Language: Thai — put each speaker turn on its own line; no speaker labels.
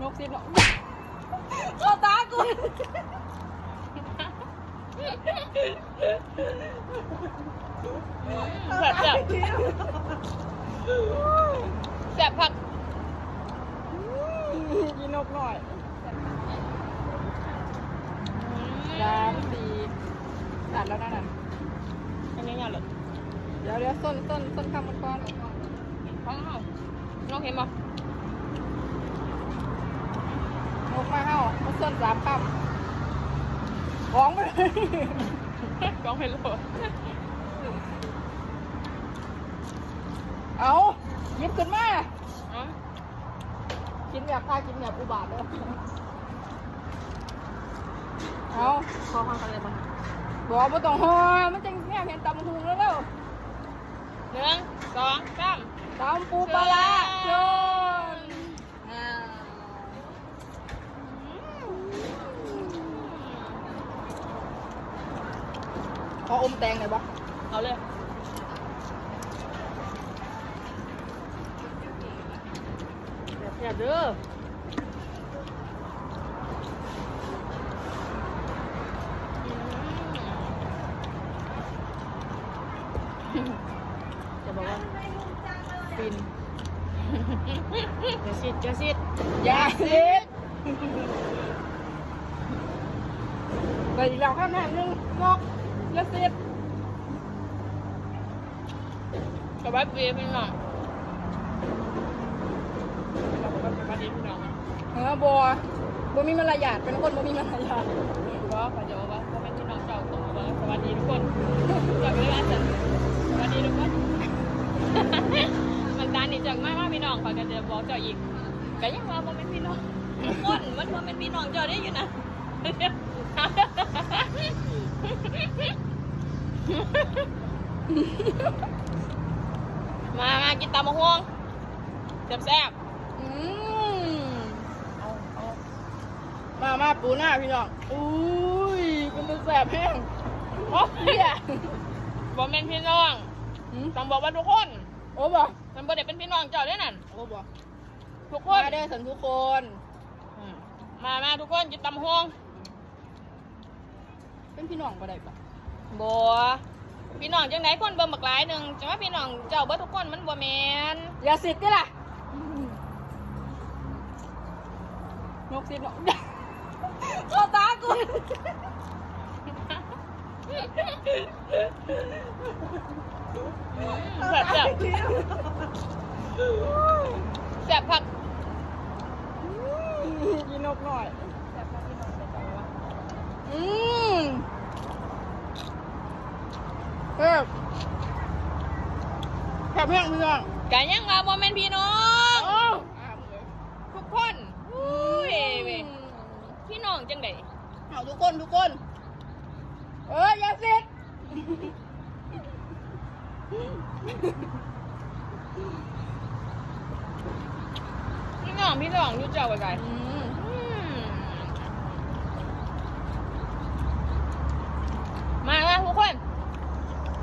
นกสิเนาะเข้าตากู
แบบแบบแบบผัก
กินนกหน่อยสามสี่ตัดแล้วนั่นน่ะ
อันนี้งานเลย
เดี๋ยวเดี๋ยวส้นส้นส้นคำมันก่อน
ฟังเอาน้องเห็นปะ
นกมาเข้ามันส้นสามคำของไปเลย
น้องเห็นเลย
เอาหยิบขึ้นมา
อ๋อ
กินแบบพากินแบบอุบาทเลยเอา
ขอความกันเลยปะ
บอกว่าต้องหอมันจังแง่เห็นตำหูแล้วเร็ว
หนึ่งสองสาม
ตำปูปลาร้าโยนอ่าข ออมแตงหน่อยปะ
เอาเลยอย่าเด้อจะบอกว่าฟินจะซิดจะซิด
อย่าสิไปอีกแล้วข้ามแม่นึงนก อย่าสิ
สวัสดีพี่น้องเราก็สวัสดีพี่น้องนะ
เออบัวบัวมีมารยาทเป็นคนบัวมีมารยาท
ก็ขอจะบอกว่าก็เป็นพี่น้องเจ้าตรงว่าสวัสดีทุกคนจากเวลาสันสวัสดีทุกคนมันตานี่จากมากว่าพี่น้องขอกันจะบอกเจ้าอีกก็ยังว่าผมเป็นพี่น้องคนมันบ่เป็นพี่น้องเจ้าได้อยู่นะ มา มากินตำมะฮวงแซ่บ
อืม
ๆเอาเอา
มา มาปูหน้าพี่น้อง อุ้ยเป็นตัวแสบแห้ง
โอ้
เฮีย
บ่เป็นพี่น้อง
อืม
ต้องบอกว่าทุกคน
โอ้บ่
มันบ่ได้เป็นพี่น้องเจ้าได้นั่น
โอ้บ่
ทุกค
มานเด้อสันทุกคน
อืมมา มาทุกคนกินตำฮวง
เป็นพี่น้องบ่ได้ปะ
บัวพี่น้องจังไหนคนเบิ่งบักหลายหนึ่งจังว่าพี่น้องเจ้าเบ่ทุกคนมันบ่แมน
อย่าสิทธิ์ดิล่ะนกสิเนาะเข้าตากู
แบบแบบแบบผัก
กินนกหน่อย
แบบผักพี่น้องเจ้าว่า
อืม เฮ้ยแคบแห้งพี่น้อง
กะยังว่าบ่แม่นพี่น้อง
โอ้
ทุกคนอุ้ยเว้ยพี่น้องจังได
เอาทุกคนทุกคน เอออย่าสิทธิ์
พี่น้องพี่น้องอยู่เจ้าไว้ไกล